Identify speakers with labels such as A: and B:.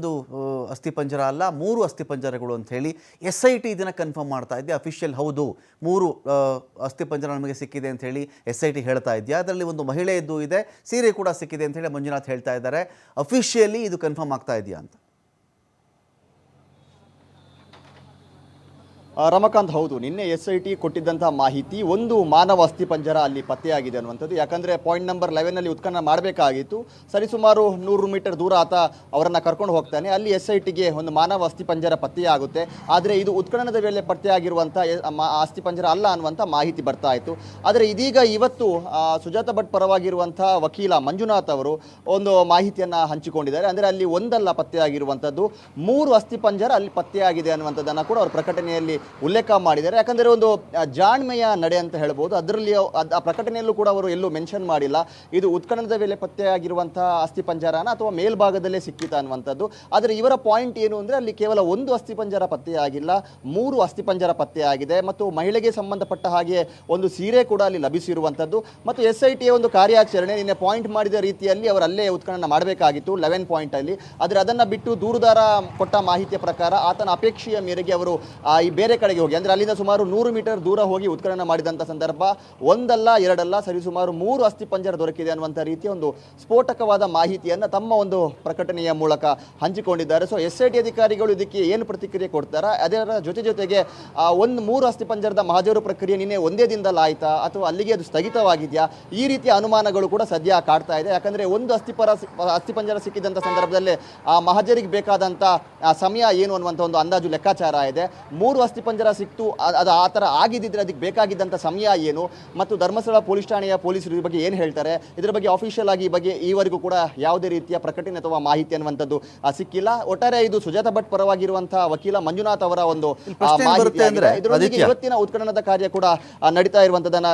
A: ಒಂದು ಅಸ್ಥಿಪಂಜರ ಅಲ್ಲ, ಮೂರು ಅಸ್ಥಿಪಂಜರಗಳು ಅಂತ ಹೇಳಿ ಎಸ್ ಐ ಟಿ ಇದನ್ನು ಕನ್ಫರ್ಮ್ ಮಾಡ್ತಾ ಇದೆಯಾ ಅಫಿಷಿಯಲ್ ಹೌದು. ಮೂರು ಅಸ್ಥಿಪಂಜರ ನಮಗೆ ಸಿಕ್ಕಿದೆ ಅಂತ ಹೇಳಿ ಎಸ್ ಐ ಟಿ ಹೇಳ್ತಾ ಇದೆಯಾ ಅದರಲ್ಲಿ ಒಂದು ಮಹಿಳೆಯದ್ದು ಇದೆ, ಸೀರೆ ಕೂಡ ಸಿಕ್ಕಿದೆ ಅಂತ ಹೇಳಿ ಮಂಜುನಾಥ್ ಹೇಳ್ತಾ ಇದ್ದಾರೆ. ಅಫಿಷಿಯಲಿ ಇದು ಕನ್ಫರ್ಮ್ ಆಗ್ತಾ ಇದೆಯಾ ಅಂತ.
B: ರಮಕಾಂತ್ ಹೌದು, ನಿನ್ನೆ ಎಸ್ ಐ ಟಿ ಕೊಟ್ಟಿದ್ದಂಥ ಮಾಹಿತಿ ಒಂದು ಮಾನವ ಅಸ್ಥಿಪಂಜರ ಅಲ್ಲಿ ಪತ್ತೆಯಾಗಿದೆ ಅನ್ನುವಂಥದ್ದು. ಯಾಕಂದರೆ ಪಾಯಿಂಟ್ ನಂಬರ್ ಲೆವೆನಲ್ಲಿ ಉತ್ಖನನ ಮಾಡಬೇಕಾಗಿತ್ತು. ಸರಿಸುಮಾರು ನೂರು ಮೀಟರ್ ದೂರ ಆತ ಅವರನ್ನು ಕರ್ಕೊಂಡು ಹೋಗ್ತಾನೆ. ಅಲ್ಲಿ ಎಸ್ ಐ ಟಿಗೆ ಒಂದು ಮಾನವ ಅಸ್ಥಿಪಂಜರ ಪತ್ತೆಯಾಗುತ್ತೆ. ಆದರೆ ಇದು ಉತ್ಖನನದ ವೇಳೆ ಪತ್ತೆಯಾಗಿರುವಂಥ ಅಸ್ಥಿಪಂಜರ ಅಲ್ಲ ಅನ್ನುವಂಥ ಮಾಹಿತಿ ಬರ್ತಾ ಇತ್ತು. ಆದರೆ ಇದೀಗ ಇವತ್ತು ಸುಜಾತ ಭಟ್ ಪರವಾಗಿರುವಂಥ ವಕೀಲ ಮಂಜುನಾಥ್ ಅವರು ಒಂದು ಮಾಹಿತಿಯನ್ನು ಹಂಚಿಕೊಂಡಿದ್ದಾರೆ. ಅಂದರೆ ಅಲ್ಲಿ ಒಂದಲ್ಲ ಪತ್ತೆಯಾಗಿರುವಂಥದ್ದು. ಮೂರು ಅಸ್ಥಿಪಂಜರ ಅಲ್ಲಿ ಪತ್ತೆಯಾಗಿದೆ ಅನ್ನುವಂಥದ್ದನ್ನು ಕೂಡ ಅವರು ಪ್ರಕಟಣೆಯಲ್ಲಿ ಉಲ್ಲೇಖ ಮಾಡಿದ್ದಾರೆ. ಯಾಕಂದರೆ ಒಂದು ಜಾಣ್ಮೆಯ ನಡೆ ಅಂತ ಹೇಳ್ಬೋದು. ಅದರಲ್ಲಿ ಅದ್- ಆ ಪ್ರಕಟಣೆಯಲ್ಲೂ ಕೂಡ ಅವರು ಎಲ್ಲೂ ಮೆನ್ಷನ್ ಮಾಡಿಲ್ಲ. ಇದು ಉತ್ಖನನದ ವೇಳೆ ಪತ್ತೆಯಾಗಿರುವಂತಹ ಅಸ್ಥಿಪಂಜರನ ಅಥವಾ ಮೇಲ್ಭಾಗದಲ್ಲೇ ಸಿಕ್ಕಿತ ಅನ್ನುವಂಥದ್ದು. ಆದರೆ ಇವರ ಪಾಯಿಂಟ್ ಏನು ಅಂದರೆ ಅಲ್ಲಿ ಕೇವಲ ಒಂದು ಅಸ್ಥಿಪಂಜರ ಪತ್ತೆಯಾಗಿಲ್ಲ, ಮೂರು ಅಸ್ಥಿಪಂಜರ ಪತ್ತೆಯಾಗಿದೆ ಮತ್ತು ಮಹಿಳೆಗೆ ಸಂಬಂಧಪಟ್ಟ ಹಾಗೆ ಒಂದು ಸೀರೆ ಕೂಡ ಅಲ್ಲಿ ಲಭಿಸಿರುವಂಥದ್ದು. ಮತ್ತು ಎಸ್ ಐ ಟಿಯ ಒಂದು ಕಾರ್ಯಾಚರಣೆ ನಿನ್ನೆ ಪಾಯಿಂಟ್ ಮಾಡಿದ ರೀತಿಯಲ್ಲಿ ಅವರು ಅಲ್ಲೇ ಉತ್ಖನನ ಮಾಡಬೇಕಾಗಿತ್ತು, ಲೆವೆನ್ ಪಾಯಿಂಟಲ್ಲಿ. ಆದರೆ ಅದನ್ನು ಬಿಟ್ಟು ದೂರುದಾರ ಕೊಟ್ಟ ಮಾಹಿತಿಯ ಪ್ರಕಾರ ಆತನ ಅಪೇಕ್ಷೆಯ ಮೇರೆಗೆ ಅವರು ಈ ಬೇರೆ ಕಡೆಗೆ ಹೋಗಿ ಅಂದರೆ ಅಲ್ಲಿಂದ ಸುಮಾರು ನೂರು ಮೀಟರ್ ದೂರ ಹೋಗಿ ಉತ್ಖನನ ಮಾಡಿದಂಥ ಸಂದರ್ಭ ಒಂದಲ್ಲ ಎರಡಲ್ಲ ಸರಿಸುಮಾರು ಮೂರು ಅಸ್ಥಿಪಂಜರ ದೊರಕಿದೆ ಅನ್ನುವಂಥ ರೀತಿಯ ಒಂದು ಸ್ಫೋಟಕವಾದ ಮಾಹಿತಿಯನ್ನು ತಮ್ಮ ಒಂದು ಪ್ರಕಟಣೆಯ ಮೂಲಕ ಹಂಚಿಕೊಂಡಿದ್ದಾರೆ. ಸೊ ಎಸ್ ಐ ಟಿ ಅಧಿಕಾರಿಗಳು ಇದಕ್ಕೆ ಏನು ಪ್ರತಿಕ್ರಿಯೆ ಕೊಡ್ತಾರೆ? ಅದರ ಜೊತೆ ಜೊತೆಗೆ ಆ, ಒಂದು ಮೂರು ಅಸ್ಥಿಪಂಜರದ ಮಹಾಜರು ಪ್ರಕ್ರಿಯೆ ನಿನ್ನೆ ಒಂದೇ ದಿನದಲ್ಲಿ ಆಯಿತಾ? ಅಥವಾ ಅಲ್ಲಿಗೆ ಅದು ಸ್ಥಗಿತವಾಗಿದೆಯಾ? ಈ ರೀತಿಯ ಅನುಮಾನಗಳು ಕೂಡ ಸದ್ಯ ಕಾಡ್ತಾ ಇದೆ. ಯಾಕಂದರೆ ಒಂದು ಅಸ್ಥಿಪರ ಅಸ್ಥಿಪಂಜರ ಸಿಕ್ಕಿದಂಥ ಸಂದರ್ಭದಲ್ಲಿ ಆ ಮಹಜರಿಗೆ ಬೇಕಾದಂಥ ಸಮಯ ಏನು ಅನ್ನುವಂಥ ಒಂದು ಅಂದಾಜು ಲೆಕ್ಕಾಚಾರ ಇದೆ. ಮೂರು ಅಸ್ಥಿಪಂಜರ ಸಿಕ್ತು. ಅದು ಆ ಥರ ಆಗಿದ್ದಿದ್ರೆ ಅದಕ್ಕೆ ಬೇಕಾಗಿದ್ದಂಥ ಸಮಯ ಏನು? ಮತ್ತು ಧರ್ಮಸ್ಥಳ ಪೊಲೀಸ್ ಠಾಣೆಯ ಪೊಲೀಸರು ಈ ಬಗ್ಗೆ ಏನು ಹೇಳ್ತಾರೆ? ಇದರ ಬಗ್ಗೆ ಅಫಿಷಿಯಲ್ ಆಗಿ ಈ ಬಗ್ಗೆ ಈವರೆಗೂ ಕೂಡ ಯಾವುದೇ ರೀತಿಯ ಪ್ರಕಟಣೆ ಅಥವಾ ಮಾಹಿತಿ ಅನ್ನುವಂಥದ್ದು ಸಿಕ್ಕಿಲ್ಲ. ಒಟ್ಟಾರೆ ಇದು ಸುಜಾತ ಭಟ್ ಪರವಾಗಿರುವಂತಹ ವಕೀಲ ಮಂಜುನಾಥ್ ಅವರ ಒಂದು ಮಾಹಿತಿ. ಇದರೊಂದಿಗೆ ಇವತ್ತಿನ ಉತ್ಖನನದ ಕಾರ್ಯ ಕೂಡ ನಡೀತಾ ಇರುವಂತದನ್ನ